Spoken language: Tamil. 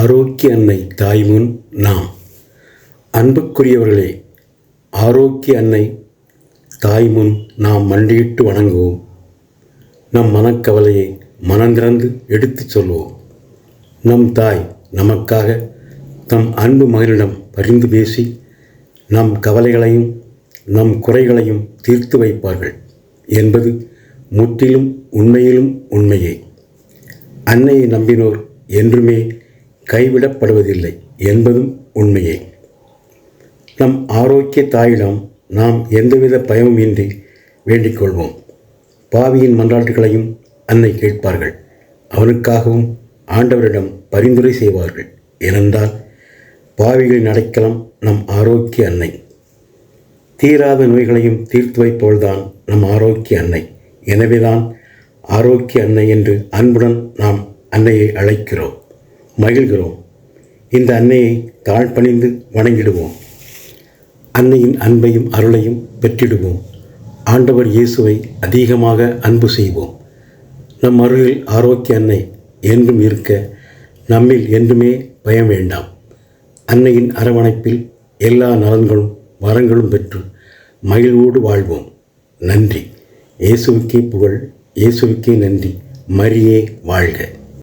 ஆரோக்கிய அன்னை தாய்முன் நாம். அன்புக்குரியவர்களே ஆரோக்கிய அன்னை தாய்முன் நாம் மண்டியிட்டு வணங்குவோம். நம் மனக்கவலையை மனந்திறந்து எடுத்துச் சொல்வோம். நம் தாய் நமக்காக தம் அன்பு மகனிடம் பரிந்து பேசி நம் கவலைகளையும் நம் குறைகளையும் தீர்த்து வைப்பார்கள் என்பது முற்றிலும் உண்மையிலும் உண்மையே. அன்னையை நம்பினோர் என்றுமே கைவிடப்படுவதில்லை என்பதும் உண்மையே. நம் ஆரோக்கிய தாயிடம் நாம் எந்தவித பயமுமின்றி வேண்டிக் கொள்வோம் பாவியின் மன்றாட்டுகளையும் அன்னை கேட்பார்கள். அவனுக்காகவும் ஆண்டவரிடம் பரிந்துரை செய்வார்கள். ஏனென்றால் பாவிகளின் அடைக்கலம் நம் ஆரோக்கிய அன்னை. தீராத நோய்களையும் தீர்த்து வைப்பவள்தான் நம் ஆரோக்கிய அன்னை. எனவேதான் ஆரோக்கிய அன்னை என்று அன்புடன் நாம் அன்னையை அழைக்கிறோம். மகிழ்கிறோம். இந்த அன்னையை தாழ்பணிந்து வணங்கிடுவோம். அன்னையின் அன்பையும் அருளையும் பெற்றிடுவோம். ஆண்டவர் இயேசுவை அதிகமாக அன்பு செய்வோம். நம் அருகில் ஆரோக்கிய அன்னை என்றும் இருக்க நம்மில் என்றுமே பயம் வேண்டாம். அன்னையின் அரவணைப்பில் எல்லா நலன்களும் வரங்களும் பெற்று மகிழ்வோடு வாழ்வோம். நன்றி. இயேசுவுக்கே புகழ் இயேசுவுக்கே நன்றி. மரியே வாழ்க.